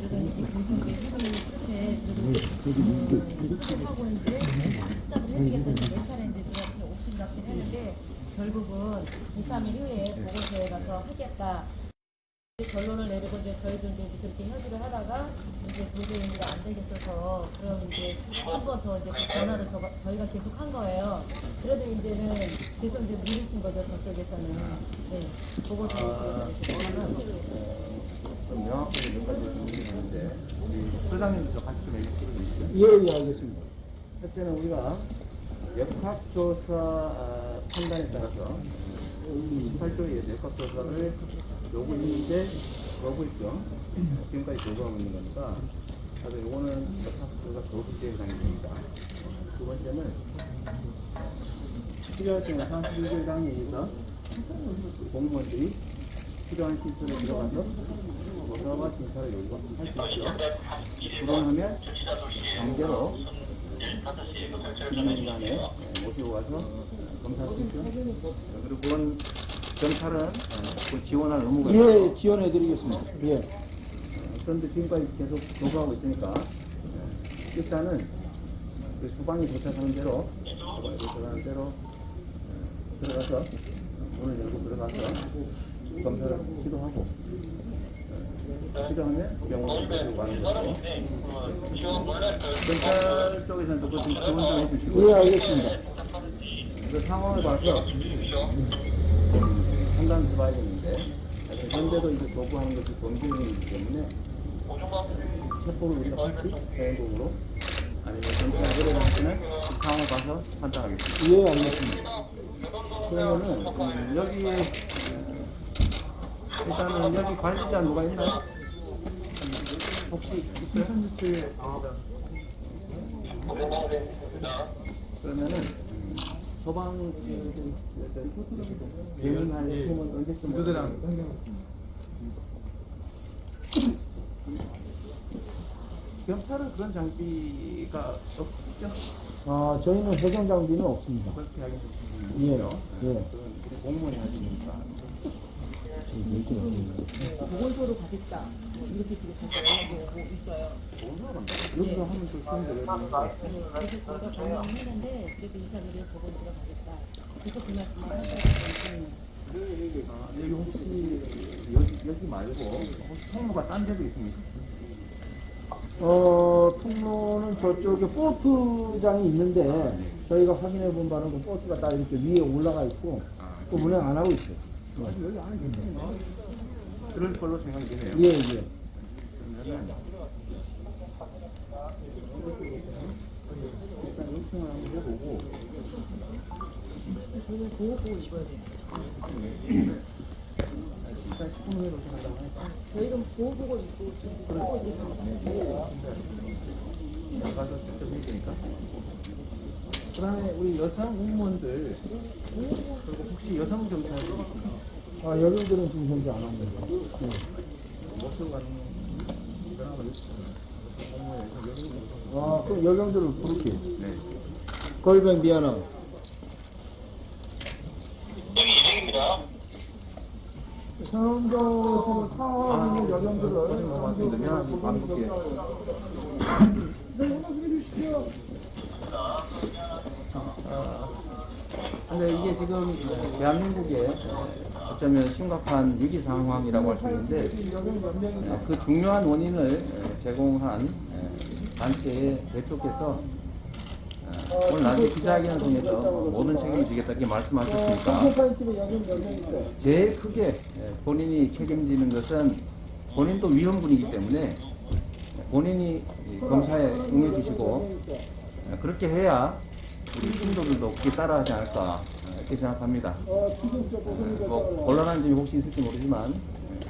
그러더니 이제 계속 회의 끝에 그래도 하고 있는데 답답을 해주겠다는 몇 차례 이제 옥수수 잡긴 했는데 결국은 2, 3일 후에 보고서에 가서 하겠다. 결론을 내리고 이제 저희도 이제 그렇게 협의를 하다가 이제 도저히 이제 안 되겠어서 그럼 이제 한 번 더 이제 전화를 저, 저희가 계속 한 거예요. 그래도 이제는 계속 이제 미루신 거죠 저쪽에서는. 네. 보고서 이제 전화를 하시고. 좀 명확하게 몇 가지 질문이 있는데 우리 소장님도 같이 좀 얘기 들어주시죠. 예, 예, 알겠습니다. 첫째는 우리가 역학조사 아, 판단에 따라서 28조의 역학조사를 요구했는데 거부했죠. 지금까지 요구하고 있는 거니까 그래서 요거는 역학조사 거부죄에 해당이 됩니다. 두 번째는 필요할 때는 31조 당에 의해서 공무원들이 필요한 시설에 들어가서 조사와 심사를 요구할 수 있죠. 그러하면 강제로 기간에 모시고 가서 검사할 수 있죠. 그리고 그건 경찰은 어, 지원할 의무가 있어요. 예, 지원해드리겠습니다. 예. 어, 그런데 지금까지 계속 요구하고 있으니까 어, 일단은 그 수방이 도착하는 대로 도착하는 대로 어, 들어가서 문을 열고 들어가서 검사를 시도하고 가는 거고 경찰 쪽에서는 그것 좀 지원 좀 해주시고 예, 알겠습니다. 그 상황을 봐서 판단을 해봐야 되는데 현재도 이제 거부하는 것이 범죄행위이기 때문에 체포를 우리가 할지 대행동으로 아니면 경찰에 데려가는지는 그 상황을 봐서 판단하겠습니다. 예, 알겠습니다. 그러면은 음, 여기에 일단은 여기 관리자 누가 있나요? 혹시 있어요? 그러면은 음, 소방 대응할 힘은 언제쯤 경찰은 그런 장비가 없죠? 아, 저희는 해경 장비는 없습니다. 그렇게 하긴 예, 예. 예. 그건 우리 공무원이 하시니까 보건소로 가겠다. 뭐 이렇게 지금 있어요. 여기서 하면 또 쉬운데 그래서 저희가 변명을 했는데 그래도 2, 3일에 보건소로 가겠다. 그래서 그 말씀을 하셨어요. 아, 여기 혹시 여기, 여기 말고 혹시 통로가 딴 데도 있습니까? 어, 통로는 저쪽에 보트장이 있는데, 저희가 확인해 본 바는 그 보트가 딱 이렇게 위에 올라가 있고, 또 운행 안 하고 있어요. 그럴 걸로 생각이 되네요. 예, 예. 그러면은 일단 1층을 한번 해보고 저희는 보호복을 입어야 돼요. 일단 10분 후에 도착한다고 하니까 저희는 보호복을 입고 지금 하고 있어요. 나가서 직접 해야 되니까 그 다음에 우리 여성 공무원들 그리고 혹시 여성 경찰들? 아, 여경들은 지금 현재 안 합니다. 가는 여성 아, 그럼 여경들을 부를게요. 네. 걸뱅 미안함. 상도 지금 상황 있는 여경들을 고생 너무 많습니다. 미안합니다. 안 볼게요. 근데 이게 지금 대한민국의 어쩌면 심각한 위기 상황이라고 할 수 있는데 그 중요한 원인을 제공한 단체의 대표께서 오늘 낮에 기자회견을 통해서 모든 책임을 지겠다 이렇게 말씀하셨으니까. 제일 크게 본인이 책임지는 것은 본인도 위험군이기 때문에 본인이 이 검사에 응해주시고 그렇게 해야 우리 신도들도 그렇게 따라하지 않을까 이렇게 생각합니다. 어, 뭐 곤란한 점이 혹시 있을지 모르지만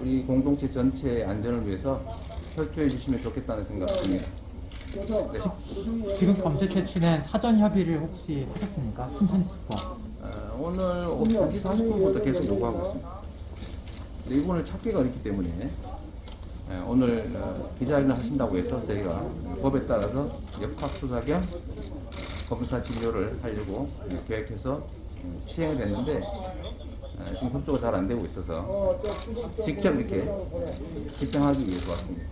우리 공동체 전체의 안전을 위해서 협조해 주시면 좋겠다는 생각입니다. 그래서 네. 지금 범죄 채취는 사전 협의를 혹시 하셨습니까? 순천시과. 어, 오늘 오후 1시 40분부터 계속 요구하고 있습니다. 근데 이분을 찾기가 어렵기 때문에 예, 오늘 어, 기자회견을 하신다고 해서 저희가 법에 따라서 역학 수사 겸 검사 진료를 하려고 예, 계획해서 음, 시행을 했는데 어, 지금 협조가 잘 안 되고 있어서 직접 이렇게 집행하기 위해서 왔습니다.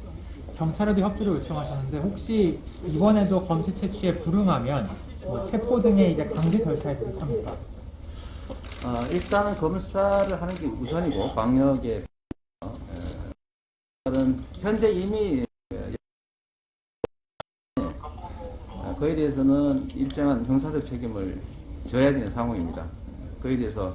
경찰에도 협조를 요청하셨는데 혹시 이번에도 검체 채취에 불응하면 뭐 체포 등의 이제 강제 절차에 들어갑니까? 어, 일단은 검사를 하는 게 우선이고 방역에 어, 는 현재 이미 어, 그에 대해서는 일정한 형사적 책임을 져야 되는 상황입니다. 그에 대해서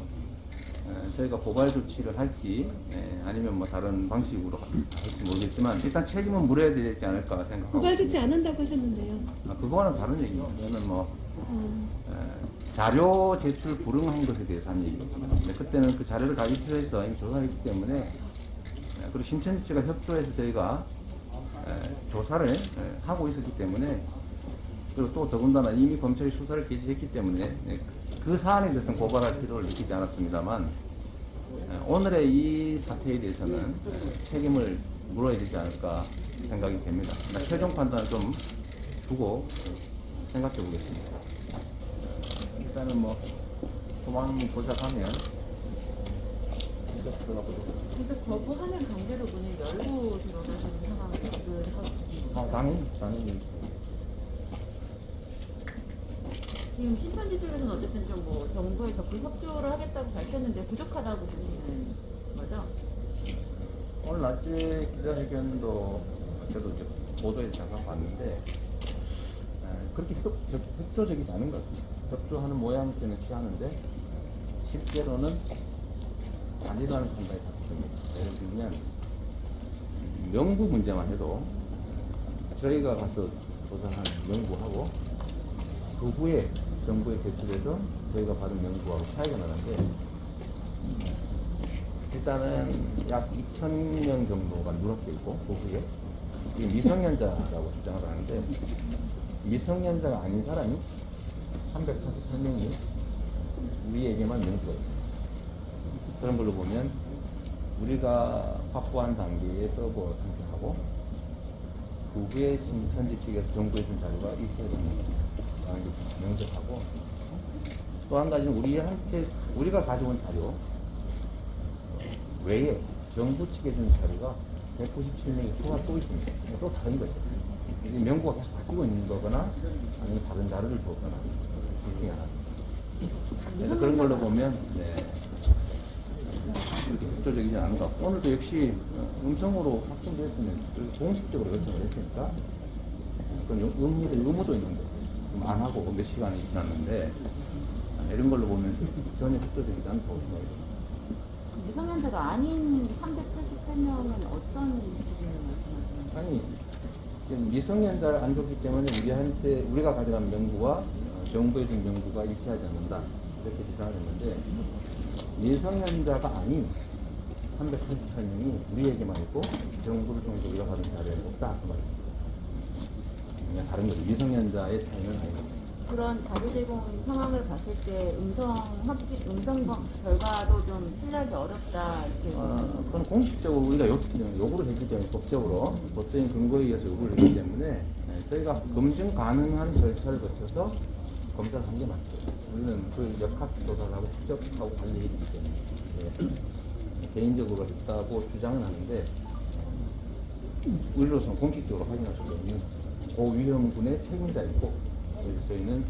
어, 저희가 고발 조치를 할지 예, 아니면 뭐 다른 방식으로 할지 모르겠지만 일단 책임은 물어야 되지 않을까 생각하고 고발 조치. 안 한다고 하셨는데요. 아, 그거와는 다른 얘기죠. 저는 뭐 어, 에, 자료 제출 불응한 것에 대해서 한 얘기거든요. 근데 그때는 그 자료를 다 입수해서 이미 조사했기 때문에 에, 그리고 신천지 측가 협조해서 저희가 에, 조사를 에, 하고 있었기 때문에 그리고 또 더군다나 이미 검찰이 수사를 개시했기 때문에 에, 그 사안에 대해서는 고발할 필요를 느끼지 않았습니다만 에, 오늘의 이 사태에 대해서는 에, 책임을 물어야 되지 않을까 생각이 됩니다. 최종 판단을 좀 두고 생각해 보겠습니다. 일단은 뭐 도망 도착하면 그래서 거부하면 강제로 문을 열고 들어가시는 상황을 지금 아, 당연히 당연히 지금 신천지 쪽에서는 어쨌든 좀 뭐 정부에 적극 협조를 하겠다고 밝혔는데 부족하다고 보시는 거죠? 오늘 낮에 기자회견도 저도 이제 보도에서 잠깐 봤는데 에, 그렇게 협, 협, 협 조적이지 않은 것 같습니다. 협조하는 모양새는 취하는데 실제로는 아니라는 판단이 작습니다. 예를 들면 명부 문제만 해도 저희가 가서 조사한 명부하고 그 후에 정부에 제출해서 저희가 받은 명부하고 차이가 나는데 일단은 약 2,000명 정도가 누락돼 있고 그 후에 미성년자라고 주장을 하는데 미성년자가 아닌 사람이 348명이 우리에게만 명부가 있어요. 그런 걸로 보면 우리가 확보한 단계의 서버 상태하고 그 후에 신천지 측에서 정부에 준 자료가 있어야 됩니다. 게 명백하고 또 한 가지는 우리한테 우리가 가져온 자료 외에 정부 측에 준 자료가 197명이 추가 또 있습니다. 또 다른 거죠. 이게 명부가 계속 바뀌고 있는 거거나 아니면 다른 자료를 줬거나 둘 중에 하나. 그래서 그런 걸로 보면 네. 이렇게 협조적이지 않은 것 같고 오늘도 역시 음성으로 확정됐으면 공식적으로 요청을 했으니까 그건 의- 의미도 의무도 있는데 좀 안 하고 몇 시간이 지났는데 이런 걸로 보면 전혀 협조적이지 않다고 생각해요. 미성년자가 아닌 388명은 어떤 기준을 말씀하시는 거예요? 아니 지금 미성년자를 안 줬기 때문에 우리한테 우리가 가져간 명부와 어, 정부에 준 명부가 일치하지 않는다 이렇게 주장을 했는데 미성년자가 아닌 388명이 우리에게만 있고 정부를 통해서 우리가 받은 자료에 없다 그 말입니다. 그냥 다른 거죠. 미성년자의 차이는 아닙니다. 그런 자료 제공 상황을 봤을 때 음성 합집 음성 검- 결과도 좀 신뢰하기 어렵다 이렇게 아, 그건 공식적으로 우리가 요, 요구를 했기 때문에 법적으로 법적인 근거에 의해서 요구를 했기 때문에 네, 저희가 검증 가능한 절차를 거쳐서 검사를 한 게 맞죠. 우리는 그 역학 조사를 하고 추적하고 관리해주기 때문에 네, 개인적으로 했다고 주장은 하는데 우리로서는 공식적으로 확인할 수 없는 고위험군의 책임자 있고 그래서 저희는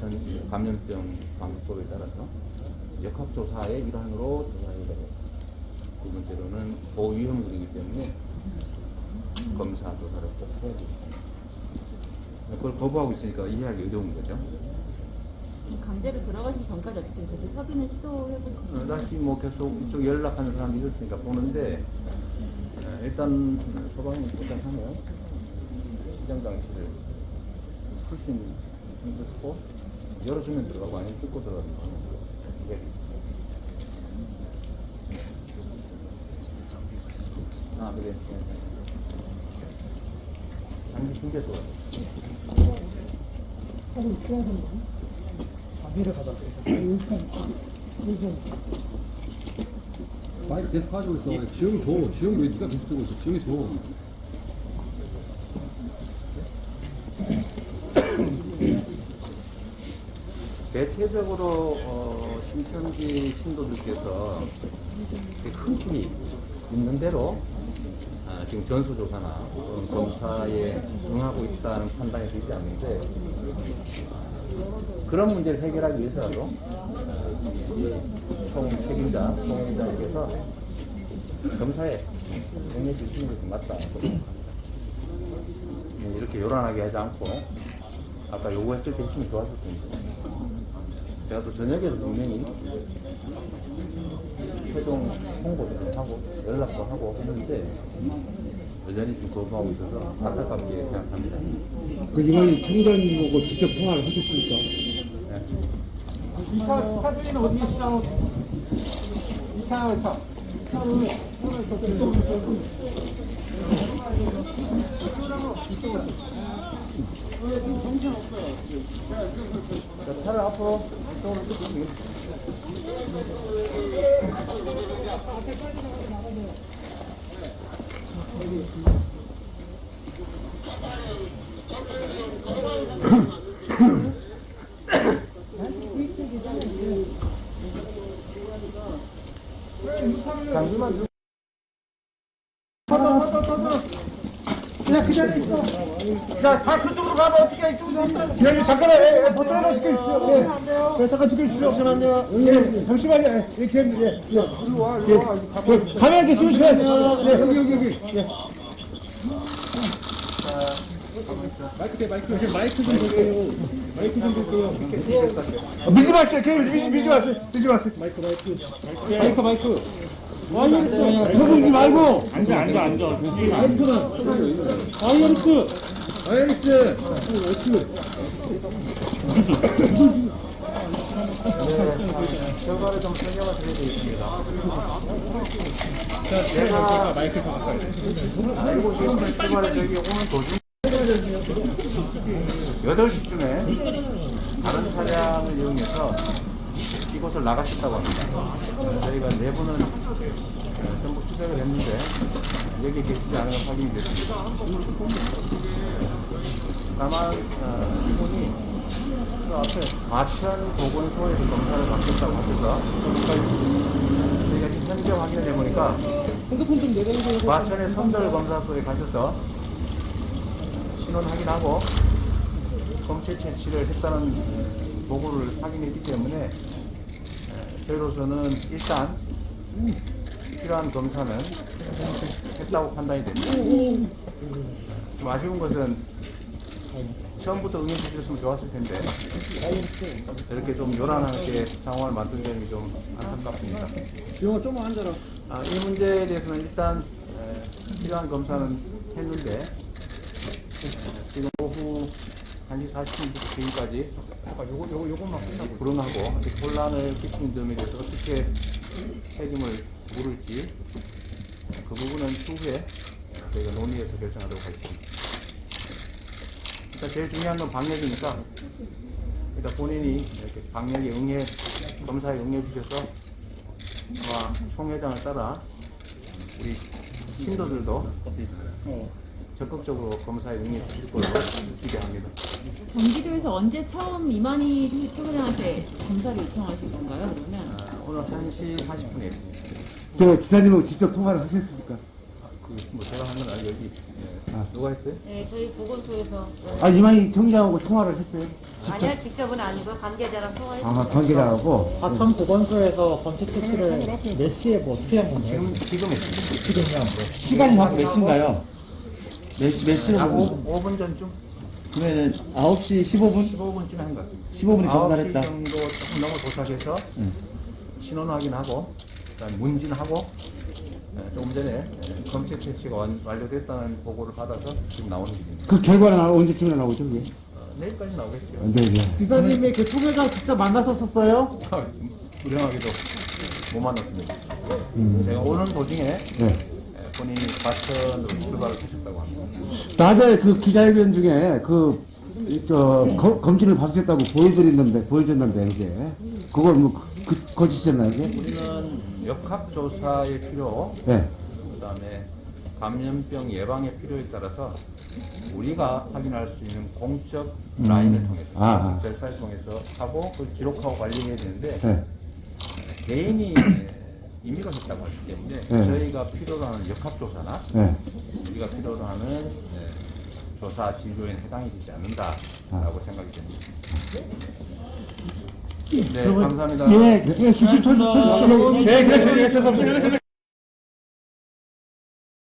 전 감염병 방지법에 따라서 역학조사의 일환으로 조사해야 되고 두 번째로는 고위험군이기 때문에 검사 조사를 꼭 해야 되고 그걸 거부하고 있으니까 이해하기 어려운 거죠. 강제로 들어가시기 전까지 어쨌든 계속 협의는 시도해 어, 다시 뭐 계속 이쪽 연락하는 사람이 있었으니까 보는데 어, 일단 소방이 포장하면 시장장실을 풀수 있는 정도 듣고 열어주면 들어가고 아니면 뜯고 들어가는 거 이게 아 그래 장기 신경써 많이 계속 가지고 있어. 지영이 줘. 지영이 왜 네가 계속 들고 있어? 지영이 줘. 대체적으로 어, 신천지 신도들께서 큰 틀이 있는 대로 어, 어, 지금 전수조사나 검사에 응하고 있다는 판단이 되지 않는데 그런 문제를 해결하기 위해서라도 어, 총 책임자, 총회장님께서 검사에 응해 주시는 것이 맞다. 네, 이렇게 요란하게 하지 않고 아까 요구했을 때 했으면 좋았을 텐데 제가 또 저녁에도 분명히 최종 홍보도 좀 하고 연락도 하고 했는데 여전히 좀 거부하고 있어서 안타깝게 생각합니다. 그 이만희 청장님하고 직접 통화를 하셨습니까? 네. 이차 사주인 어디 계시죠? 이차 차. 자, 차를 앞으로 이쪽으로 끄시면 장비만 좀 그냥 그 자리에 있어. 자, 다가 면 어떻게 이쪽으로 예, 잠깐, 예, 예, 버튼 시켜주시죠. 예. 예, 잠깐 지켜주시죠. 잠시만요. 예, 잠시만요. 예, 이렇게, 예, 예. 이리 와, 이리 와. 예, 가면 계시면 줘야 예, 여기, 여기, 여기. 예. 마이크 대 마이크 마이크 좀 줄게요. 마이크 좀 줄게요. 아, 밀지 마세요. 걔 밀지, 밀지 마세요. 밀지 마세요. 마이크 마이크 마이크 마이크. 서불지 말고. 앉아 앉아 앉아. 마이크는 바이오리스 바이오리스. 결과를 좀 설명을 드려야 되겠습니다. 제가 오는 도중 8시쯤에 다른 차량을 이용해서 이곳을 나가셨다고 합니다. 저희가 네 분은 어, 전부 수색을 했는데 여기 계시지 않은 건 확인이 됐습니다. 다만 어, 이분이 그 앞에 과천 보건소에서 검사를 받겠다고 하셔서 저희가 지금 현재 확인을 해보니까 핸드폰 좀 내려주세요. 과천의 선별 검사소에 가셔서 신원 확인하고 검체 채취를 했다는 보고를 확인했기 때문에 에, 저희로서는 일단 필요한 검사는 했다고 판단이 됩니다. 좀 아쉬운 것은 처음부터 응해 주셨으면 좋았을 텐데 이렇게 좀 요란하게 상황을 만든 점이 좀 안타깝습니다. 지영아 좀만 앉아라. 아, 이 문제에 대해서는 일단 에, 필요한 검사는 했는데 에, 지금 오후 1시 40분부터 지금까지 요거, 요거, 요것만 끝나고 불응하고 아직 혼란을 끼치는 점에 대해서 어떻게 책임을 물을지 그 부분은 추후에 저희가 논의해서 결정하도록 하겠습니다. 일단 제일 중요한 건 방역이니까 일단 본인이 이렇게 방역에 응해 검사에 응해 주셔서 아마 총회장을 따라 우리 신도들도 적극적으로 검사에 응해 주실 걸로 기대합니다. 경기도에서 언제 처음 이만희 초과장한테 검사를 요청하신 건가요? 그러면 아, 오늘 1시 40분에 저 기사님하고 직접 통화를 하셨습니까? 그뭐 제가 한 건 아니고 여기 예. 아. 누가 했어요? 네, 저희 보건소에서 아, 이만희 청장하고 통화를 했어요. 아니야 직접은 아니고 관계자랑 통화했어요. 아, 관계자하고. 과천 보건소에서 검체 채취를 몇 시에 뭐 어떻게 한 건가요? 지금 지금 했어요. 지금요. 시간이 한 몇 시인가요? 몇, 시, 몇 시로 아, 보면 5, 5분 전쯤 그러면 9시 15분? 15분쯤 한것 같습니다. 15분에 9시 검사했다. 정도 조금 넘어 도착해서 응. 신원 확인하고 문진하고 예, 조금 전에 예, 검체 채취가 완, 완료됐다는 보고를 받아서 지금 나오는 길입니다. 그 결과는 언제쯤에 나오죠, 그게? 어, 내일까지 나오겠죠. 네, 네. 기사님이 그 초과장 직접 만나셨었어요? 불행하게도 못 만났습니다. 음. 제가 오는 도중에 네. 예, 본인이 과천으로 출발을 하셨다고 합니다. 낮에 그 기자회견 중에 그, 저, 거- 검진을 받으셨다고 보여드렸는데, 보여줬는데, 그게. 그걸 뭐, 그, 거짓이었나요, 이게? 우리는 역학 조사의 필요, 네. 그다음에 감염병 예방의 필요에 따라서 우리가 확인할 수 있는 공적 음. 라인을 통해서 아, 아. 절차를 통해서 하고 그걸 기록하고 관리해야 되는데 네. 개인이 임의로 했다고 하기 때문에 네. 저희가 필요로 하는 역학 조사나 네. 우리가 필요로 하는 네, 조사 진료에는 해당이 되지 않는다라고 생각이 됩니다. 네, 감사합니다. 예, 예, 주식 쳐주십시오. 예, 그래, 그래, 죄송합니다.